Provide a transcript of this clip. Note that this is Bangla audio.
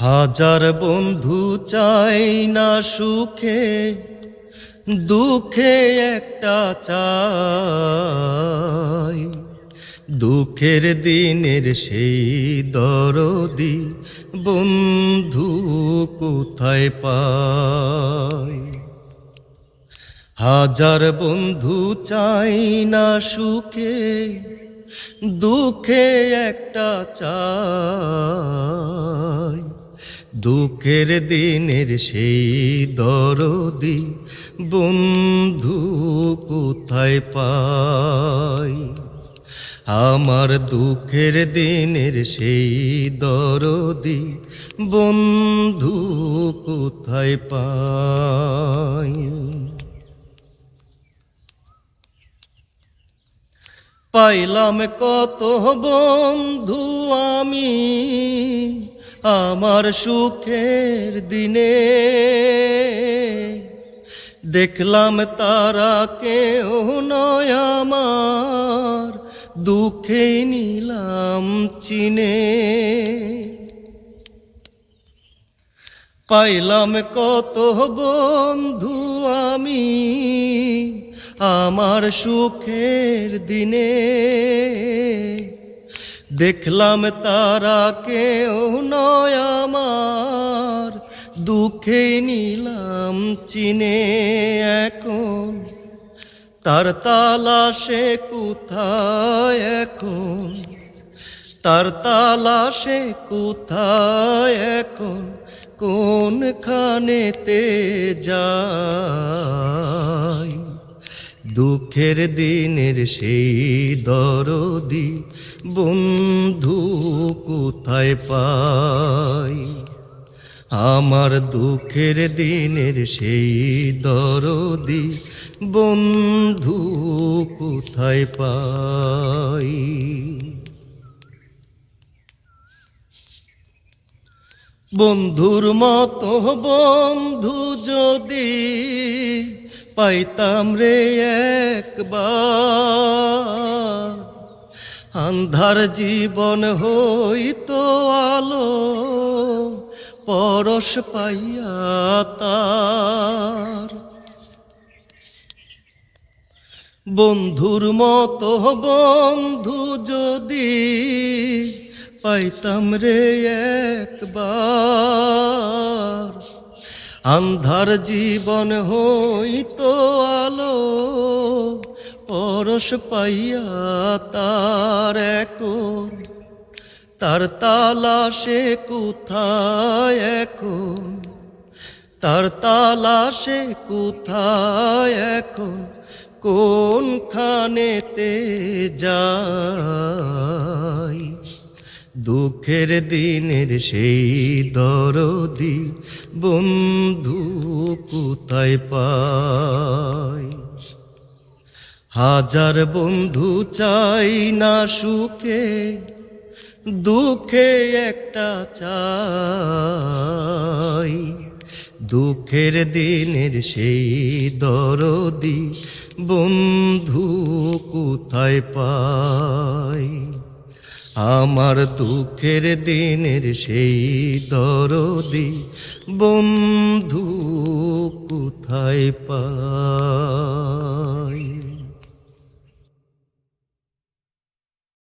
হাজার বন্ধু চাই না সুখে, দুঃখে একটা চাই। দুঃখের দিনের সেই দরদি বন্ধু কোথায় পাই হাজার বন্ধু চাই না সুখে, দুঃখে একটা চাই। দুঃখের দিনের সেই দরদি বন্ধু কোথায় পাই? আমার দুঃখের দিনের সেই দরদি বন্ধু কোথায় পাই? পাইলাম কত বন্ধু আমি আমার সুখের দিনে। দেখলাম তারা কেউ নয় আমার, দুঃখে নিলাম চিনে। পাইলাম কত বন্ধু আমি আমার সুখের দিনে। দেখলাম তারা কেউ নয় আমার, দুঃখে নিলাম চিনে এখন। তার তালাশে কোথায় এখন? তার তালাশে কোথায় এখন? কোনখানেতে যাই? দুঃখের দিনের সেই দরদি বন্ধু কোথায় পাই? আমার দুঃখের দিনের সেই দরদি বন্ধু কোথায় পাই? বন্ধুর মতো বন্ধু যদি পাইতাম রে একবার আন্ধার জীবন হইতো আলো, পরশ পাইয়া তার। বন্ধুর মতো বন্ধু যদি পাইতাম রে একবার। আন্ধার জীবন হইতো আলো পরশ পাইয়া তার এখন, তার তালাশে কোথায় এখন? তার তালাশে কোথায় এখন? কোনখানেতে যাই দুঃখের দিনের সেই দরদি বন্ধু কোথায় পাই হাজার বন্ধু চাই না সুখে, দুঃখে একটা চাই। দুঃখের দিনের সেই দরদি বন্ধু কোথায় পাই? আমার দুঃখের দিনের সেই দরদি বন্ধু কোথায় পাই?